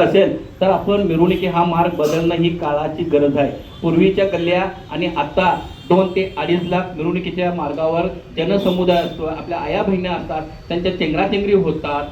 असेल तर आपण मिरवणुकी हा मार्ग बदलणं ही काळाची गरज आहे. पूर्वीच्या गल्ल्या आणि आता दोन ते अडीच लाख मिरवणुकीच्या मार्गावर जनसमुदाय असतो आपल्या आया बहिणी असतात त्यांच्या चेंगराचेंगरी होतात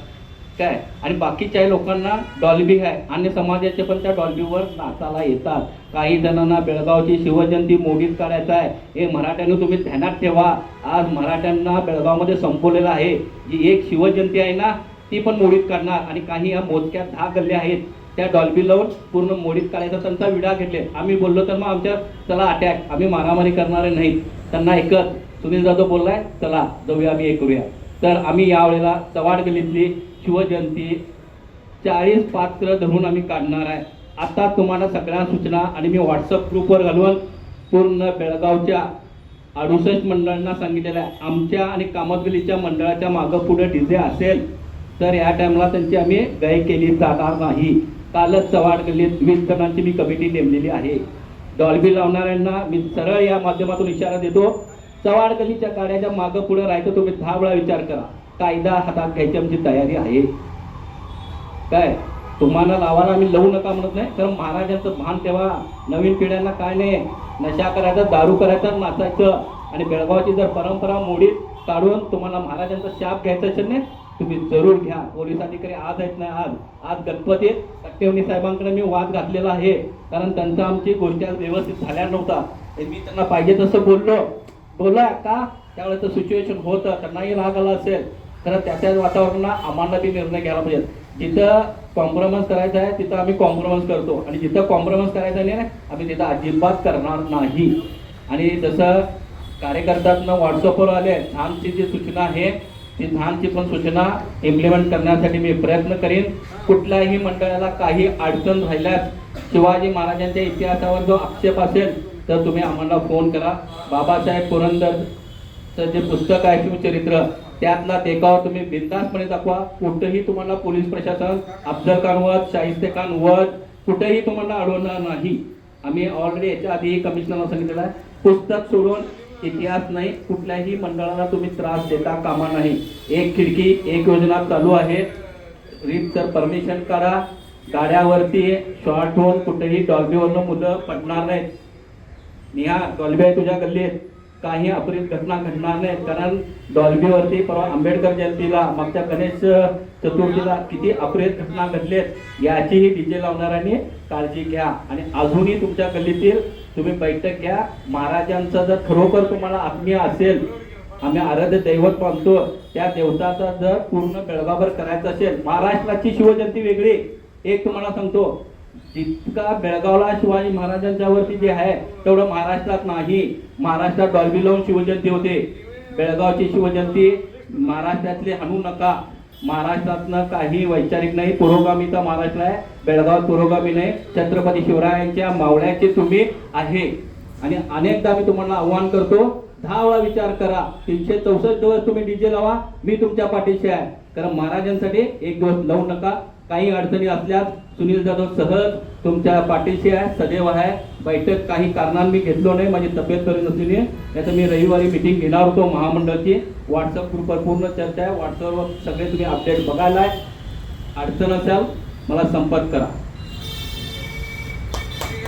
काय? आणि बाकीच्या लोकांना डॉल्बी आहे. अन्य समाजाचे पण त्या डॉल्बीवर नाचायला येतात. काही जणांना बेळगावची शिवजयंती मोडीत काढायचं आहे. हे मराठ्यांनी तुम्ही ध्यानात ठेवा. आज मराठ्यांना बेळगावमध्ये संपवलेलं आहे. जी एक शिवजयंती आहे ना ती पण मोडीत काढणार आणि काही या मोजक्या दहा गल्ले आहेत त्या डॉल्बी लावून पूर्ण मोडीत काढायचा. त्यांचा विडा घेतले आम्ही बोललो तर मग आमच्या चला अटॅक आम्ही मारामारी करणारे नाही. त्यांना ऐकत सुनील जाधव बोललाय चला जाऊया आम्ही हे करूया. तर आम्ही यावेळेला चव्हाड गल्लीतली शिवजयंती चाळीस पात्र धरून आम्ही काढणार आहे. आता तुम्हाला सगळ्या सूचना आणि मी व्हॉट्सअप ग्रुपवर घालून पूर्ण बेळगावच्या अडुसष्ट मंडळांना सांगितलेलं आहे. आमच्या आणि कामतगलीच्या मंडळाच्या मागं पुढे डीजे असेल तर या टाइमला त्यांची आम्ही गाय केली जाणार नाही. कालच चव्हाण गल्लीत वीस जणांची मी कमिटी नेमलेली आहे. डॉल्बी लावणाऱ्यांना मी सरळ या माध्यमातून इशारा देतो. चव्हाण गल्लीच्या गाड्याच्या मागं पुढे राहायचं तुम्ही दहा वेळा विचार करा. कायदा हातात घ्यायची आमची तयारी आहे. काय? तुम्हाला लावायला आम्ही लावू नका म्हणत नाही. तर महाराजांचं भान तेव्हा नवीन पिढ्यांना काय नाही. नशा करायचा दारू करायचा नाचायचं आणि बेळगावची जर परंपरा मोडीत काढून तुम्हाला महाराजांचा शाप घ्यायचा असेल नाही तुम्ही जरूर घ्या. पोलीस अधिकारी आज आहेत नाही आज. आज गणपती सट्टेवणी साहेबांकडे मी वाद घातलेला आहे. कारण त्यांचा आमची गोष्टी आज व्यवस्थित झाल्या नव्हता. मी त्यांना पाहिजे तसं बोललो. बोला का? त्यावेळेचं सिच्युएशन होतं. त्यांनाही राग आला असेल तर त्या त्या वातावरणात आम्हाला बी निर्णय घ्यायला पाहिजे. जिथं कॉम्प्रोमाइज करायचं आहे तिथं आम्ही कॉम्प्रोमाइज करतो. आणि जिथं कॉम्प्रोमाइज करायचं नाही ना आम्ही तिथं अजिबात करणार नाही. आणि जसं कार्यकर्त्यांना व्हॉट्सअपवर आले आमची जी सूचना आहे ती धानची पण सूचना इम्प्लिमेंट करण्यासाठी मी प्रयत्न करीन. कुठल्याही मंडळाला काही अडचण राहिल्यास शिवाजी महाराजांच्या इतिहासावर जो आक्षेप असेल तर तुम्ही आम्हाला फोन करा. बाबासाहेब पुरंदरचं जे पुस्तक आहे शिवचरित्र त्यातला देखावा तुम्ही बिंदासपणे दाखवा. कुठंही तुम्हाला पोलीस प्रशासन अफजल खान वध खान वध कुठेही तुम्हाला अडवणार नाही. आम्ही ऑलरेडी याच्या आधी कमिशनरला सांगितलेलं आहे. पुस्तक सोडून इतिहास नाही कुठल्याही मंडळाला तुम्ही त्रास देता कामा नाही. एक खिडकी एक योजना चालू आहे. रीप तर परमिशन करा. गाड्यावरती शॉर्ट होऊन कुठेही डॉल्बीवरनं मुलं पडणार नाहीत. निहा डॉल्बी आहे तुझ्या गल्लीत? काही अप्रित घटना घडणार नाहीत कारण डॉल्बीवरती परवा आंबेडकर जयंतीला मागच्या गणेश चतुर्थीला किती अप्रित घटना घडलेत याचीही डी जे लावणाऱ्यांनी काळजी घ्या. आणि अजूनही तुमच्या गल्लीतील तुम्ही बैठक घ्या. महाराजांचा जर खरोखर तुम्हाला आत्मीय असेल आम्ही आराध्य दैवत मानतो त्या देवताचा जर पूर्ण गळगाभर करायचा असेल महाराष्ट्राची शिवजयंती वेगळी. एक तुम्हाला सांगतो जितका बेळगावला शिवाजी महाराजांच्या वरती जे आहे तेवढं महाराष्ट्रात नाही. महाराष्ट्रात डॉल्बी लावून शिवजयंती होते. बेळगावची शिवजयंती महाराष्ट्रातले आणू नका. महाराष्ट्रातनं काही वैचारिक नाही पुरोगामीचा महाराष्ट्र आहे. बेळगाव पुरोगामी नाही. छत्रपती शिवरायांच्या मावळ्याचे तुम्ही आहे. आणि अनेकदा मी तुम्हाला आव्हान करतो दहा वेळा विचार करा. तीनशे चौसष्ट दिवस तुम्ही डीजे लावा मी तुमच्या पाठीशी आहे. कारण महाराजांसाठी एक दिवस लावू नका. काही अडचणी असल्यास सुनील जाधव सहज तुमच्या पाठीशी आहे सदैव आहे. बैठक काही कारणाने मी घेतलो नाही माझी तब्येत बरी नसलेली त्याचं मी रविवारी मिटिंग घेणार होतो महामंडळाची. व्हॉट्सअप ग्रुपवर पूर्ण चर्चा आहे. व्हॉट्सअपवर सगळे तुम्ही अपडेट बघायला आहे. अडचण असाल मला संपर्क करा.